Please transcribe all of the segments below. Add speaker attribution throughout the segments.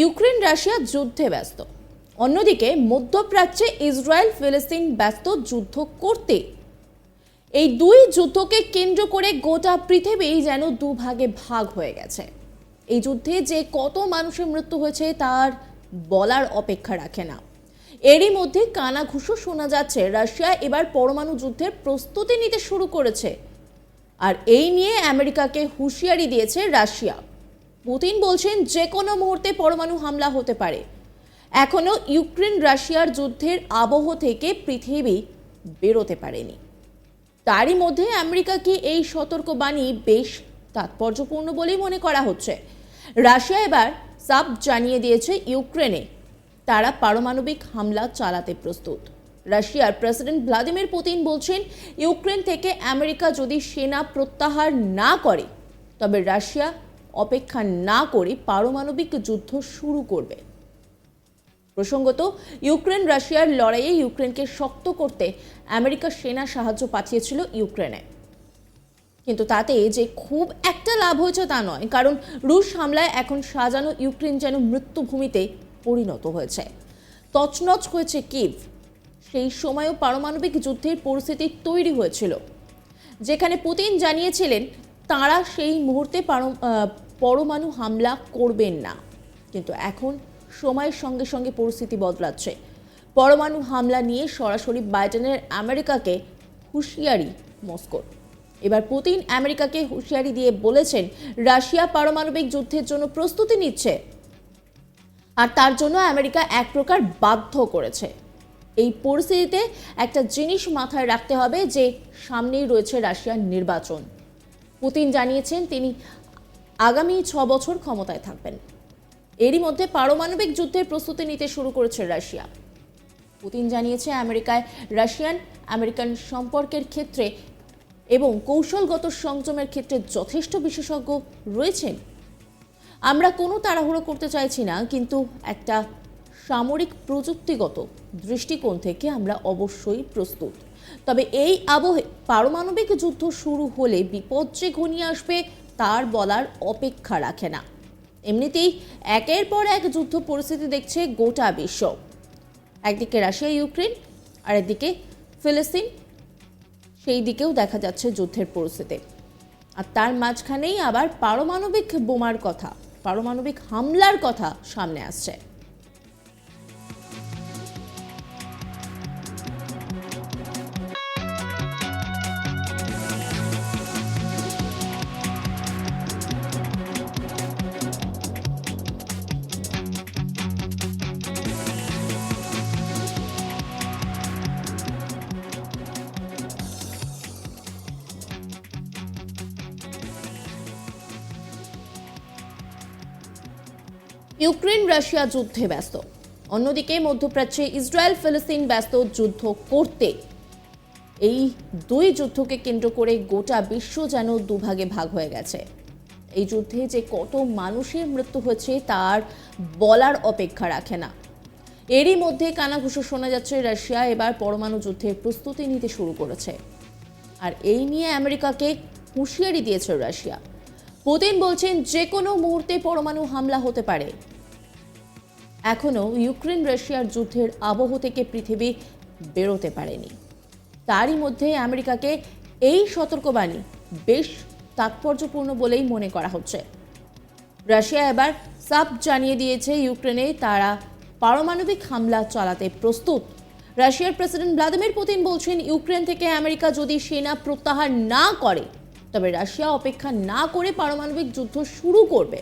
Speaker 1: Ukraine, Russia যুদ্ধে ব্যস্ত। অন্যদিকে মধ্যপ্রাচ্যে ইসরায়েল, ফিলিস্তিন ব্যস্ত যুদ্ধ করতে। এই দুই যুদ্ধকে কেন্দ্র করে গোটা পৃথিবী যেন দুভাগে ভাগ হয়ে গেছে। এই যুদ্ধে যে কত মানুষের মৃত্যু হয়েছে তার বলার অপেক্ষা রাখে না। এরই মধ্যে কানাঘুষো শোনা যাচ্ছে, রাশিয়া এবার পরমাণু যুদ্ধের প্রস্তুতি নিতে শুরু করেছে। আর এই নিয়ে আমেরিকাকে হুঁশিয়ারি দিয়েছে রাশিয়া। পুতিন বলছেন যে কোনো মুহূর্তে পরমাণু হামলা হতে পারে। এখনও ইউক্রেন রাশিয়ার যুদ্ধের আবহ থেকে পৃথিবী বেরোতে পারেনি। তারই মধ্যে আমেরিকাকে এই সতর্কবাণী বেশ তাৎপর্যপূর্ণ বলেই মনে করা হচ্ছে? রাশিয়া এবার সাব জানিয়ে দিয়েছে ইউক্রেনে। তারা পারমাণবিক হামলা চালাতে প্রস্তুত। রাশিয়ার প্রেসিডেন্ট ভ্লাদিমির পুতিন বলছেন, ইউক্রেন থেকে আমেরিকা যদি সেনা প্রত্যাহার না করে, তবে রাশিয়া অপেক্ষা না করে পারমাণবিক যুদ্ধ শুরু করবে। প্রসঙ্গত, ইউক্রেন রাশিয়ার লড়াইয়ে ইউক্রেনকে শক্ত করতে আমেরিকা সেনা সাহায্য পাঠিয়েছিল ইউক্রেনে। কিন্তু তাতে যে খুব একটা লাভ হয়েছে তা নয়, কারণ রুশ হামলায় এখন সাজানো ইউক্রেন যেন মৃত্যুভূমিতে পরিণত হয়েছে। তছনছ হয়েছে কিভ। সেই সময়ও পারমাণবিক যুদ্ধের পরিস্থিতি তৈরি হয়েছিল। যেখানে পুতিন জানিয়েছিলেন, তারা সেই মুহূর্তে পরমাণু হামলা করবেন না। কিন্তু এখন সময়ের সঙ্গে সঙ্গে পরিস্থিতি বদলাচ্ছে। পরমাণু হামলা নিয়ে সরাসরি বাইডেনের আমেরিকাকে হুঁশিয়ারি মস্কোর। এবার পুতিন আমেরিকাকে হুঁশিয়ারি দিয়ে বলেছেন, রাশিয়া পারমাণবিক যুদ্ধের জন্য প্রস্তুতি নিচ্ছে। আর তার জন্য আমেরিকা এক প্রকার বাধ্য করেছে। এই পরিস্থিতিতে একটা জিনিস মাথায় রাখতে হবে যে সামনেই রয়েছে রাশিয়ার নির্বাচন। পুতিন জানিয়েছেন, তিনি আগামী ছ বছর ক্ষমতায় থাকবেন। এরই মধ্যে পারমাণবিক যুদ্ধের প্রস্তুতি নিতে শুরু করেছে রাশিয়া। পুতিন জানিয়েছে আমেরিকায় রাশিয়ান আমেরিকান সম্পর্কের ক্ষেত্রে এবং কৌশলগত সংযমের ক্ষেত্রে যথেষ্ট বিশেষজ্ঞ রয়েছেন। আমরা কোনো তাড়াহুড়ো করতে চাইছি না, কিন্তু একটা সামরিক প্রযুক্তিগত দৃষ্টিকোণ থেকে আমরা অবশ্যই প্রস্তুত। তবে এই আবহে পারমাণবিক যুদ্ধ শুরু হলে বিপদ যে ঘনিয়ে আসবে তার বলার অপেক্ষা রাখে না। এমনিতেই একের পর এক যুদ্ধ পরিস্থিতি দেখছে গোটা বিশ্ব। একদিকে রাশিয়া, ইউক্রেন আর একদিকে ফিলিস্তিন, সেই দিকেও দেখা যাচ্ছে যুদ্ধের পরিস্থিতি। আর তার মাঝখানেই আবার পারমাণবিক বোমার কথা, পারমাণবিক হামলার কথা সামনে আসছে। ইউক্রেন রাশিয়া যুদ্ধে ব্যস্ত। অন্যদিকে মধ্যপ্রাচ্যে ইসরায়েল ফিলিস্তিন ব্যস্ত যুদ্ধ করতে। এই দুই যুদ্ধকে কেন্দ্র করে গোটা বিশ্ব যেন দুভাগে ভাগ হয়ে গেছে। এই যুদ্ধে যে কত মানুষের মৃত্যু হয়েছে তার বলার অপেক্ষা রাখে না। এরই মধ্যে কানাঘুষো শোনা যাচ্ছে, রাশিয়া এবার পরমাণু যুদ্ধের প্রস্তুতি নিতে শুরু করেছে। আর এই নিয়ে আমেরিকাকে হুঁশিয়ারি দিয়েছে রাশিয়া। পুতিন বলছেন যে কোনো মুহূর্তে পরমাণু হামলা হতে পারে। এখনও ইউক্রেন রাশিয়ার যুদ্ধের আবহ থেকে পৃথিবী বেরোতে পারেনি। তারই মধ্যে আমেরিকাকে এই সতর্কবাণী বেশ তাৎপর্যপূর্ণ বলেই মনে করা হচ্ছে। রাশিয়া এবার সাব জানিয়ে দিয়েছে ইউক্রেনে তারা পারমাণবিক হামলা চালাতে প্রস্তুত। রাশিয়ার প্রেসিডেন্ট ভ্লাদিমির পুতিন বলছেন, ইউক্রেন থেকে আমেরিকা যদি সেনা প্রত্যাহার না করে তবে রাশিয়া অপেক্ষা না করে পারমাণবিক যুদ্ধ শুরু করবে।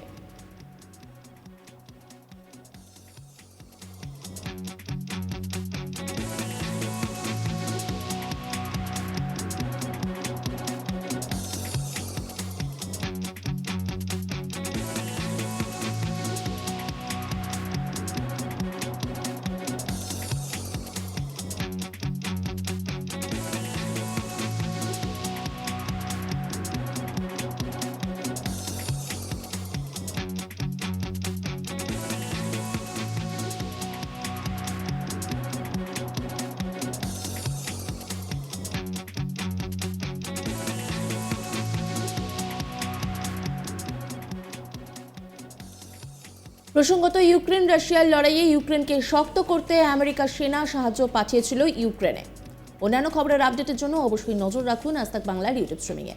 Speaker 1: প্রসঙ্গত, ইউক্রেন, রাশিয়ার লড়াইয়ে ইউক্রেনকে শক্ত করতে আমেরিকা সেনা সাহায্য পাঠিয়েছিল ইউক্রেনে। অন্যান্য খবরের আপডেটের জন্য অবশ্যই নজর রাখুন আস্তাক বাংলার ইউটিউব স্ট্রিমিংয়ে।